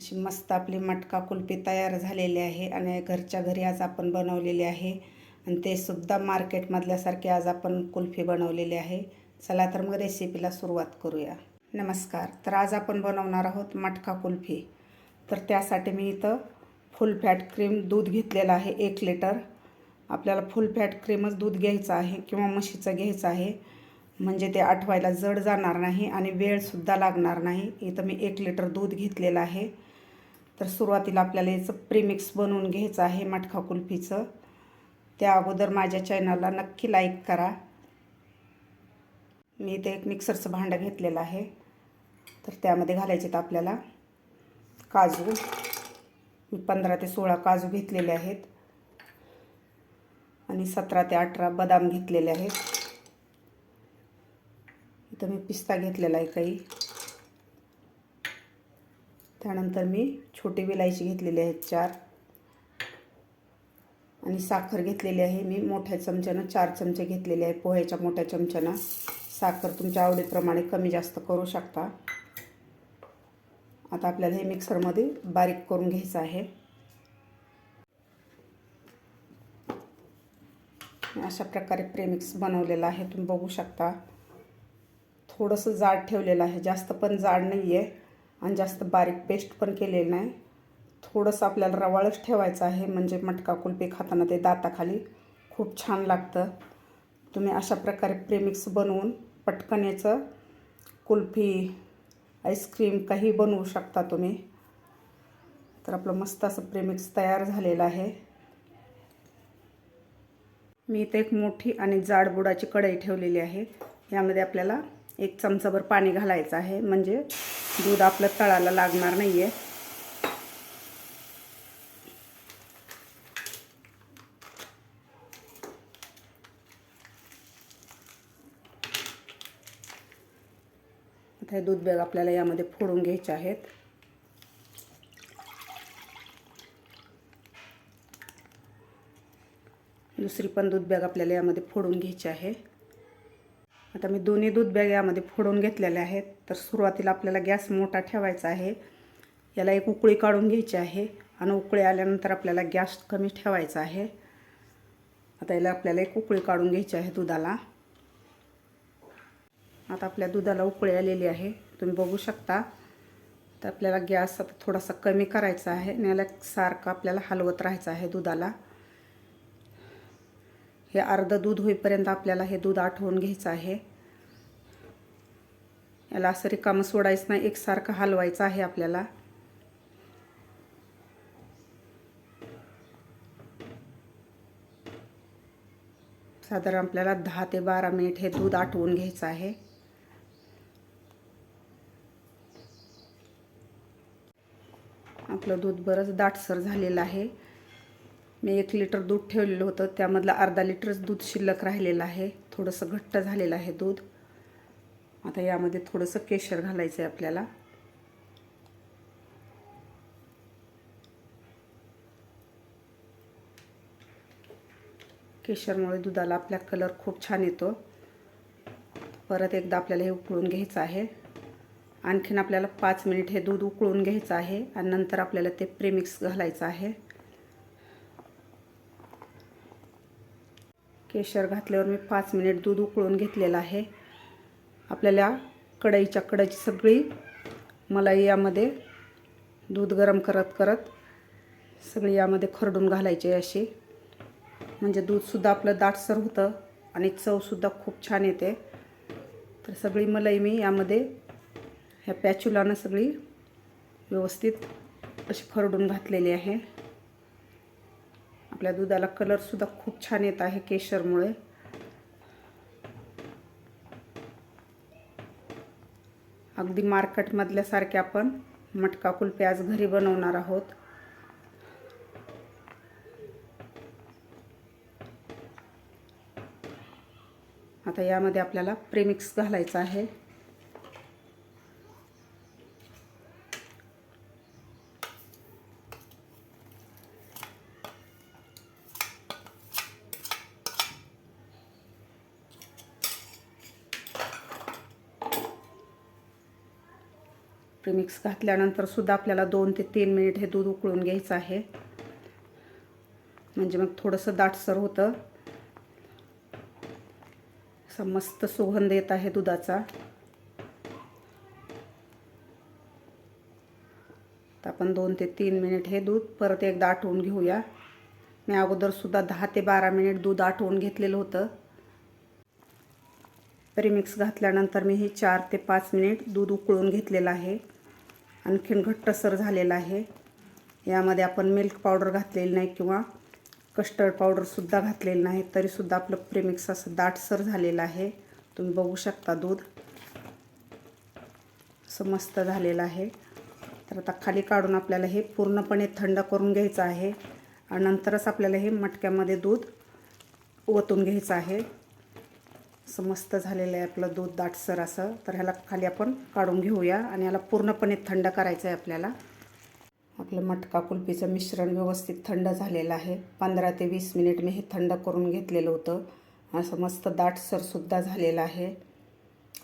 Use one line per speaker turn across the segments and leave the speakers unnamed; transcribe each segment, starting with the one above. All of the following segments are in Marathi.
अशी मस्त आपली मटका कुल्फी तयार झालेली आहे आणि घरच्या घरी आज आपण बनवलेली आहे. आणि ते सुद्धा मार्केटमधल्यासारखे आज आपण कुल्फी बनवलेली आहे. चला तर मग रेसिपीला सुरुवात करूया. नमस्कार तर आज आपण बनवणार आहोत मटका कुल्फी. तर त्यासाठी मी इथं फुल फॅट क्रीम दूध घेतलेलं आहे एक लिटर आपल्याला फुल फॅट क्रीमच दूध घ्यायचं आहे किंवा म्हशीचं घ्यायचं आहे. म्हणजे ते आठवायला जड जाणार नाही आणि वेळसुद्धा लागणार नाही. इथं मी एक लिटर दूध घेतलेलं आहे. तर सुरुवातीला आपल्याला याचं प्रीमिक्स बनवून घ्यायचं आहे मटका कुल्फीचं. त्या अगोदर माझ्या चॅनलला नक्की लाईक करा. मी इथे एक मिक्सरचं भांडं घेतलेलं आहे. तर त्यामध्ये घालायचे आहेत आपल्याला काजू. मी पंधरा ते सोळा काजू घेतलेले आहेत. आणि सतरा ते अठरा बदाम घेतलेले आहेत. इथं मी पिस्ता घेतलेला आहे काही. त्यानंतर मी छोटी विलायची घेतलेली आहे चार. आणि साखर घेतलेली आहे मी. मोठ्या चमच्यानं चार चमचे घेतलेले आहे. पोह्याच्या मोठ्या चमच्यानं. साखर तुमच्या आवडीप्रमाणे कमी जास्त करू शकता. आता आपल्याला हे मिक्सरमध्ये बारीक करून घ्यायचं आहे. अशा प्रकारे प्रेमिक्स बनवलेलं आहे. तुम्ही बघू शकता. थोडंसं जाड ठेवलेलं आहे. जास्त पण जाड नाही आहे आणि जास्त बारीक पेस्ट पण केलेलं नाही. थोडंसं आपल्याला रवाळच ठेवायचं आहे म्हणजे मटका कुल्फी खाताना ते दाताखाली खूप छान लागतं. तुम्ही अशा प्रकारे प्रेमिक्स बनवून पटकन याचं कुल्फी आईस्क्रीम काही बनवू शकता तुम्ही. तर आपलं मस्त असं प्रेमिक्स तयार झालेलं आहे. मी इथे एक मोठी आणि जाड बुडाची कढई ठेवलेली आहे. यामध्ये आपल्याला एक चमचाभर पाणी घालायचं आहे म्हणजे दूध आपलं तळाला लागणार नाही आहे आता हे दूध बॅग आपल्याला यामध्ये फोडून घ्यायचे आहेत. दुसरी पण दूध बॅग आपल्याला यामध्ये फोडून घ्यायची आहे. आता मी दोन्ही दूध बॅग यामध्ये फोडून घेतलेल्या आहेत. तर सुरुवातीला आपल्याला गॅस मोठा ठेवायचा आहे. याला एक उकळी काढून घ्यायची आहे आणि उकळी आल्यानंतर आपल्याला गॅस कमी ठेवायचा आहे. आता याला आपल्याला एक उकळी काढून घ्यायची आहे दुधाला. आता आपल्या दुधाला उकळी आलेली आहे. तुम्ही बघू शकता. तर आपल्याला गॅस आता थोडासा कमी करायचा आहे आणि याला सारखं आपल्याला हलवत राहायचं आहे दुधाला. हे अर्धं दूध होईपर्यंत आपल्याला हे दूध आठवून घ्यायचं आहे. याला असं रिकामं सोडायचं नाही एकसारखं हलवायचं आहे आपल्याला. साधारण आपल्याला दहा ते बारा मिनिट हे दूध आटवून घ्यायचं आहे. आपलं दूध बरंच दाटसर झालेलं आहे. मी एक लिटर दूध ठेवलेलं होतं. त्यामधलं अर्धा लिटरच दूध शिल्लक राहिलेलं आहे. थोडंसं घट्ट झालेलं आहे दूध. आता यामध्ये थोडंसं केशर घालायचं आहे आपल्याला. केशरमुळे दुधाला आपल्या कलर खूप छान येतो. परत एकदा आपल्याला हे उकळून घ्यायचं आहे. आणखीन आपल्याला पाच मिनिट हे दूध उकळून घ्यायचं आहे. आणि नंतर आपल्याला ते प्रेमिक्स घालायचं आहे. केशर घातल्यावर मी पाच मिनिट दूध उकळून घेतलेलं आहे. आपल्याला कढईच्या कढईची सगळी मलाई यामध्ये दूध गरम करत करत सगळी यामध्ये खरडून घालायची अशी. म्हणजे दूधसुद्धा आपलं दाटसर होतं आणि चवसुद्धा खूप छान येते. तर सगळी मलाई मी यामध्ये ह्या पॅच्युलानं सगळी व्यवस्थित अशी खरडून घातलेली आहे. आपल्या दुधाला कलरसुद्धा खूप छान येत आहे केशरमुळे. अगदी मार्केटमधल्यासारखे आपण मटका कुल्फी आज घरी बनवणार आहोत. आता यामध्ये आपल्याला प्रेमिक्स घालायचं आहे. प्रीमिक्स घातल्यानंतर सुद्धा आपल्याला दोन ते तीन मिनिट हे दूध उकळून घ्यायचं आहे. म्हणजे मग थोडंसं दाटसर होतं. असा मस्त सुगंध येत आहे दुधाचा. तर आपण दोन ते तीन मिनिट हे दूध परत एकदा आटवून घेऊया. मी अगोदरसुद्धा दहा ते बारा मिनिट दूध आटवून घेतलेलं होतं. प्रीमिक्स घातल्यानंतर मी हे चार ते पाच मिनिट दूध उकळून घेतलेलं आहे. आणखीन घट्टसर झालेलं आहे. यामध्ये आपण मिल्क पावडर घातलेली नाही किंवा कस्टर्ड पावडरसुद्धा घातलेलं नाही तरीसुद्धा आपलं प्रीमिक्स असं दाटसर झालेलं आहे. तुम्ही बघू शकता दूध. असं मस्त झालेलं आहे. तर आता खाली काढून आपल्याला हे पूर्णपणे थंड करून घ्यायचं आहे. आणि नंतरच आपल्याला हे मटक्यामध्ये दूध ओतून घ्यायचं आहे. असं मस्त झालेलं आहे आपलं दूध दाटसर असं. तर ह्याला खाली आपण काढून घेऊया आणि याला पूर्णपणे थंड करायचं आहे आपल्याला. आपलं मटका कुल्फीचं मिश्रण व्यवस्थित थंड झालेलं आहे. पंधरा ते वीस मिनिट मी हे थंड करून घेतलेलं होतं. असं मस्त दाटसरसुद्धा झालेलं आहे.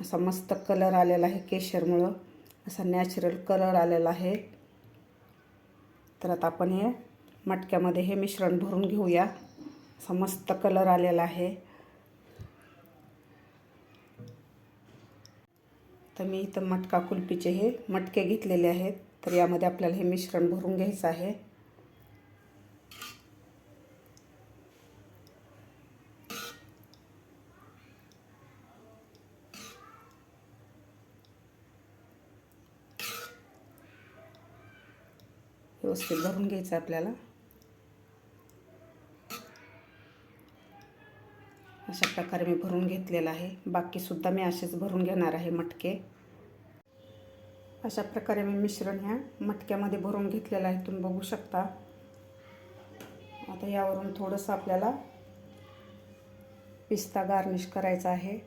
असा मस्त कलर आलेला आहे केशरमुळं. असा नॅचरल कलर आलेला आहे. तर आता आपण हे मटक्यामध्ये हे मिश्रण भरून घेऊया. असा मस्त कलर आलेला आहे. तर मी इथं मटका कुल्फीचे हे मटके घेतलेले आहेत. तर यामध्ये आपल्याला हे मिश्रण भरून घ्यायचं आहे. व्यवस्थित भरून घ्यायचं आपल्याला. अशा प्रकारे मी भरून घेतलेलं आहे. बाकीसुद्धा मी असेच भरून घेणार आहे मटके. अशा प्रकारे मी मिश्रण ह्या मटक्यामध्ये भरून घेतलेलं आहे. तुम्ही बघू शकता. आता यावरून थोडंसं आपल्याला पिस्ता गार्निश करायचा आहे.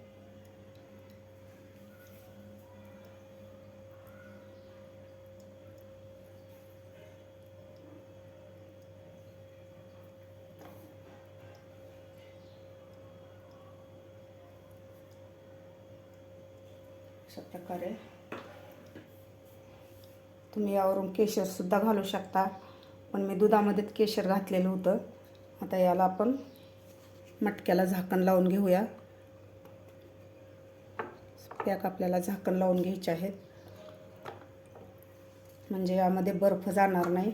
अशा प्रकारे. तुम्ही यावरून केशरसुद्धा घालू शकता. पण मी दुधामध्येच केशर घातलेलं होतं. आता याला आपण मटक्याला झाकण लावून घेऊया. पॅक आपल्याला झाकण लावून घ्यायचे आहेत. म्हणजे यामध्ये बर्फ जाणार नाही.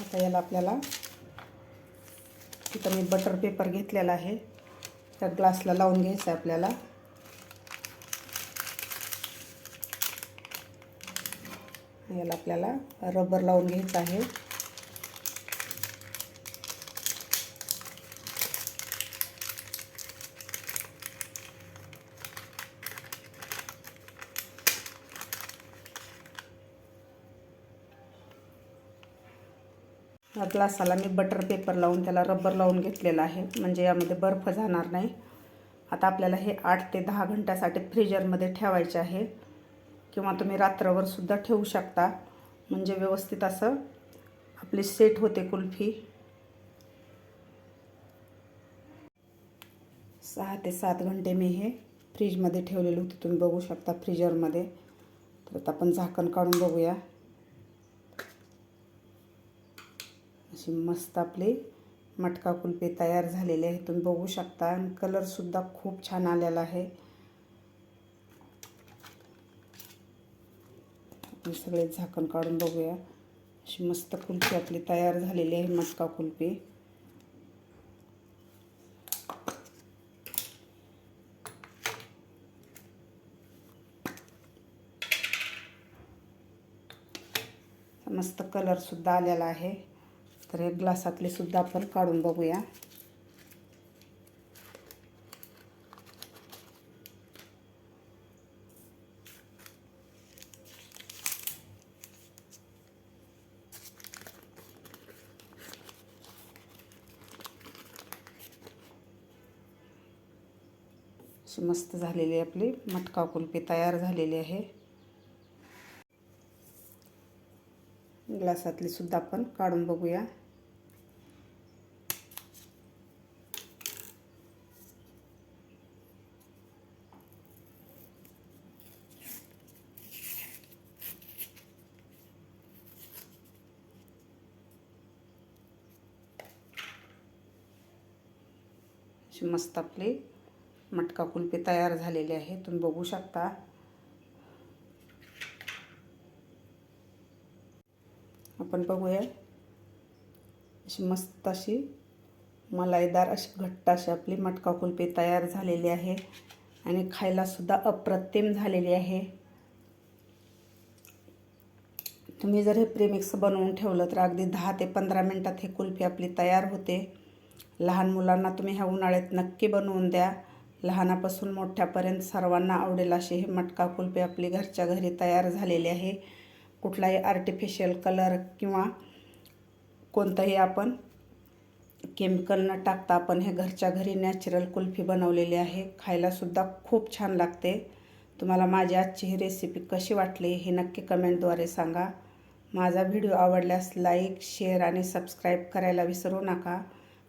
आता याला आपल्याला तिथं मी बटर पेपर घेतलेला आहे. त्या ग्लासला लावून घ्यायचं आहे आपल्याला. याला आपल्याला रबर लावून घ्यायचं आहे. ग्लासाला मी बटर पेपर लावून त्याला रबर लावून घेतलेला आहे. म्हणजे यामध्ये बर्फ जाणार नाही. आता आपल्याला हे आठ ते दहा घंट्यासाठी फ्रीजरमध्ये ठेवायचे आहे. किंवा तुम्ही रात्रभरसुद्धा ठेवू शकता. म्हणजे व्यवस्थित असं आपली सेट होते कुल्फी. सहा ते सात घंटे मी हे फ्रीजमध्ये ठेवलेलं होते. तुम्ही बघू शकता फ्रीजरमध्ये तर आता आपण झाकण काढून बघूया. अशी मस्त आपली मटका कुल्फी तयार झालेली आहे. तुम्ही बघू शकता. आणि कलरसुद्धा खूप छान आलेला आहे. सगळे झाकण काढून बघूया. अशी मस्त कुल्फी आपली तयार झालेली आहे मटका कुल्फी. मस्त कलरसुद्धा आलेला आहे. तर हे ग्लासातले सुद्धा आपण काढून बघूया. अशी मस्त झालेली आपली मटका कुल्फी तयार झालेली आहे. ग्लासातली सुद्धा आपण काढून बघूया. अशी मस्त आपली मटका कुल्फी तयार झालेली आहे तुम्ही बघू शकता. आपण बघूया. अशी मस्त अशी मलाईदार अशी घट्ट अशी आपली मटका कुल्फी तयार झालेली आहे. आणि खायलासुद्धा अप्रतिम झालेली आहे. तुम्ही जर हे प्रेमिक्स बनवून ठेवलं तर अगदी दहा ते पंधरा मिनटात हे कुल्फी आपली तयार होते. लहान मुलांना तुम्ही ह्या उन्हाळ्यात नक्की बनवून द्या. लहानापासून मोठ्यापर्यंत सर्वांना आवडेल अशी ही मटका कुल्फी आपली घरच्या घरी तयार झालेली आहे. कुठलाही आर्टिफिशियल कलर किंवा कोणतंही आपण केमिकल न टाकता आपण हे घरच्या घरी नॅचरल कुल्फी बनवलेली आहे. खायलासुद्धा खूप छान लागते. तुम्हाला माझी आजची ही रेसिपी कशी वाटली हे नक्की कमेंटद्वारे सांगा. माझा व्हिडिओ आवडल्यास लाईक शेअर आणि सबस्क्राईब करायला विसरू नका.